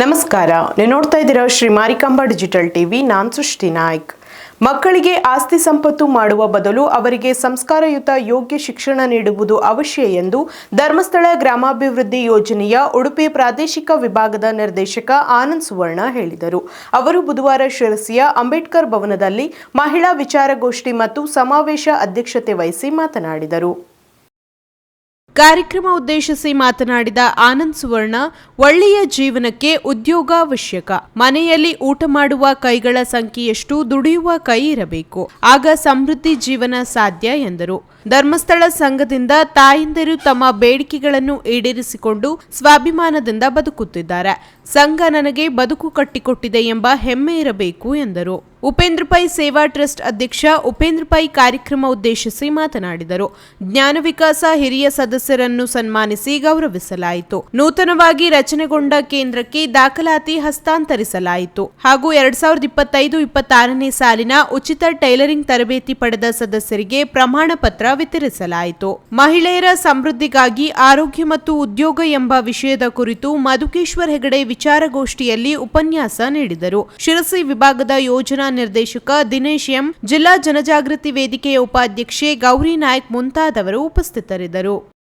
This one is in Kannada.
ನಮಸ್ಕಾರ. ನೀವು ನೋಡ್ತಾ ಇದ್ದೀರಾ ಶ್ರೀ ಮಾರಿಕಾಂಬಾ ಡಿಜಿಟಲ್ ಟಿವಿ. ನಾನ್ ಸೃಷ್ಟಿ ನಾಯ್ಕ್. ಮಕ್ಕಳಿಗೆ ಆಸ್ತಿ ಸಂಪತ್ತು ಮಾಡುವ ಬದಲು ಅವರಿಗೆ ಸಂಸ್ಕಾರಯುತ ಯೋಗ್ಯ ಶಿಕ್ಷಣ ನೀಡುವುದು ಅವಶ್ಯ ಎಂದು ಧರ್ಮಸ್ಥಳ ಗ್ರಾಮಾಭಿವೃದ್ಧಿ ಯೋಜನೆಯ ಉಡುಪಿ ಪ್ರಾದೇಶಿಕ ವಿಭಾಗದ ನಿರ್ದೇಶಕ ಆನಂದ್ ಸುವರ್ಣ ಹೇಳಿದರು. ಅವರು ಬುಧವಾರ ಶಿರಸಿಯ ಅಂಬೇಡ್ಕರ್ ಭವನದಲ್ಲಿ ಮಹಿಳಾ ವಿಚಾರಗೋಷ್ಠಿ ಮತ್ತು ಸಮಾವೇಶ ಅಧ್ಯಕ್ಷತೆ ವಹಿಸಿ ಮಾತನಾಡಿದರು. ಕಾರ್ಯಕ್ರಮ ಉದ್ದೇಶಿಸಿ ಮಾತನಾಡಿದ ಆನಂದ್ ಸುವರ್ಣ, ಒಳ್ಳೆಯ ಜೀವನಕ್ಕೆ ಉದ್ಯೋಗ ಅವಶ್ಯಕ ಮನೆಯಲ್ಲಿ ಊಟ ಮಾಡುವ ಕೈಗಳ ಸಂಖ್ಯೆಯಷ್ಟು ದುಡಿಯುವ ಕೈ ಇರಬೇಕು. ಆಗ ಸಮೃದ್ಧಿ ಜೀವನ ಸಾಧ್ಯ ಎಂದರು. ಧರ್ಮಸ್ಥಳ ಸಂಘದಿಂದ ತಾಯಂದಿರು ತಮ್ಮ ಬೇಡಿಕೆಗಳನ್ನು ಈಡೇರಿಸಿಕೊಂಡು ಸ್ವಾಭಿಮಾನದಿಂದ ಬದುಕುತ್ತಿದ್ದಾರೆ. ಸಂಘ ನನಗೆ ಬದುಕು ಕಟ್ಟಿಕೊಟ್ಟಿದೆ ಎಂಬ ಹೆಮ್ಮೆ ಇರಬೇಕು ಎಂದರು. ಉಪೇಂದ್ರ ಪೈ ಸೇವಾ ಟ್ರಸ್ಟ್ ಅಧ್ಯಕ್ಷ, ಉಪೇಂದ್ರ ಪೈ ಕಾರ್ಯಕ್ರಮ ಉದ್ದೇಶಿಸಿ ಮಾತನಾಡಿದರು. ಜ್ಞಾನ ವಿಕಾಸ ಹಿರಿಯ ಸದಸ್ಯರನ್ನು ಸನ್ಮಾನಿಸಿ ಗೌರವಿಸಲಾಯಿತು. ನೂತನವಾಗಿ ರಚನೆಗೊಂಡ ಕೇಂದ್ರಕ್ಕೆ ದಾಖಲಾತಿ ಹಸ್ತಾಂತರಿಸಲಾಯಿತು. ಹಾಗೂ ಎರಡ್ ಸಾವಿರದ ಇಪ್ಪತ್ತೈದು ಇಪ್ಪತ್ತಾರನೇ ಸಾಲಿನ ಉಚಿತ ಟೈಲರಿಂಗ್ ತರಬೇತಿ ಪಡೆದ ಸದಸ್ಯರಿಗೆ ಪ್ರಮಾಣ ಪತ್ರ ವಿತರಿಸಲಾಯಿತು. ಮಹಿಳೆಯರ ಸಮೃದ್ಧಿಗಾಗಿ ಆರೋಗ್ಯ ಮತ್ತು ಉದ್ಯೋಗ ಎಂಬ ವಿಷಯದ ಕುರಿತು ಮಧುಕೇಶ್ವರ್ ಹೆಗಡೆ ವಿಚಾರಗೋಷ್ಠಿಯಲ್ಲಿ ಉಪನ್ಯಾಸ ನೀಡಿದರು. ಶಿರಸಿ ವಿಭಾಗದ ಯೋಜನಾ ನಿರ್ದೇಶಕ ದಿನೇಶ್ ಎಂ ಜಿಲ್ಲಾ ಜನಜಾಗೃತಿ ವೇದಿಕೆಯ ಉಪಾಧ್ಯಕ್ಷೆ ಗೌರಿ ನಾಯ್ಕ್ ಮುಂತಾದವರು ಉಪಸ್ಥಿತರಿದ್ದರು.